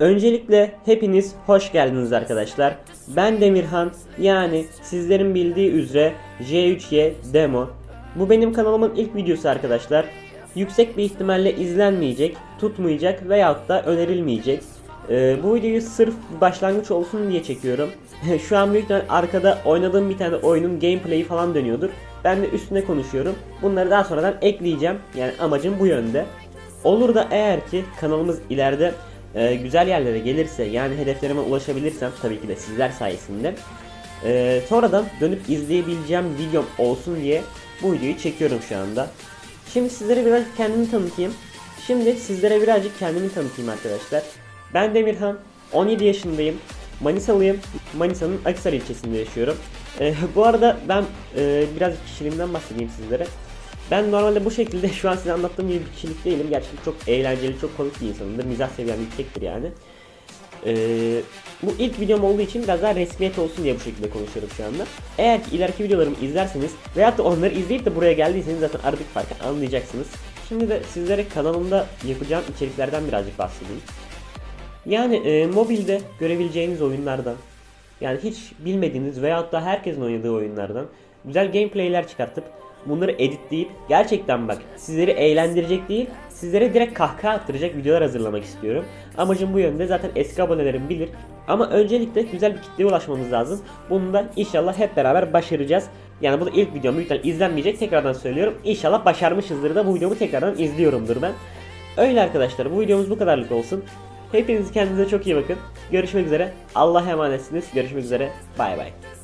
Öncelikle hepiniz hoş geldiniz arkadaşlar. Ben Demirhan yani sizlerin bildiği üzere J3Y Demo. Bu benim kanalımın ilk videosu arkadaşlar. Yüksek bir ihtimalle izlenmeyecek, tutmayacak veyahut da önerilmeyecek. Ee, bu videoyu sırf başlangıç olsun diye çekiyorum. Şu an büyük ihtimal arkada oynadığım bir tane oyunun gameplay'i falan dönüyordur. Ben de üstüne konuşuyorum. Bunları daha sonradan ekleyeceğim. Yani amacım bu yönde. Olur da eğer ki kanalımız ileride e, güzel yerlere gelirse yani hedeflerime ulaşabilirsem tabii ki de sizler sayesinde e, sonradan dönüp izleyebileceğim videom olsun diye bu videoyu çekiyorum şu anda. Şimdi sizlere birazcık kendimi tanıtayım. Şimdi sizlere birazcık kendimi tanıtayım arkadaşlar. Ben Demirhan, 17 yaşındayım. Manisalıyım. Manisa'nın Akisar ilçesinde yaşıyorum. E, bu arada ben e, birazcık kişiliğimden bahsedeyim sizlere. Ben normalde bu şekilde şu an size anlattığım gibi bir kişilik değilim. Gerçekten çok eğlenceli, çok komik bir insanımdır. Mizah seviyem yüksektir yani. Ee, bu ilk videom olduğu için biraz daha resmiyet olsun diye bu şekilde konuşuyorum şu anda. Eğer ki ileriki videolarımı izlerseniz veyahut da onları izleyip de buraya geldiyseniz zaten aradaki farkı anlayacaksınız. Şimdi de sizlere kanalımda yapacağım içeriklerden birazcık bahsedeyim. Yani e, mobilde görebileceğiniz oyunlardan yani hiç bilmediğiniz veyahut da herkesin oynadığı oyunlardan güzel gameplayler çıkartıp bunları editleyip gerçekten bak sizleri eğlendirecek değil sizlere direkt kahkaha attıracak videolar hazırlamak istiyorum. Amacım bu yönde zaten eski abonelerim bilir. Ama öncelikle güzel bir kitleye ulaşmamız lazım. Bunu da inşallah hep beraber başaracağız. Yani bu da ilk videom büyük ihtimalle izlenmeyecek tekrardan söylüyorum. İnşallah başarmışızdır da bu videomu tekrardan izliyorumdur ben. Öyle arkadaşlar bu videomuz bu kadarlık olsun. Hepiniz kendinize çok iyi bakın. Görüşmek üzere. Allah'a emanetsiniz. Görüşmek üzere. Bay bay.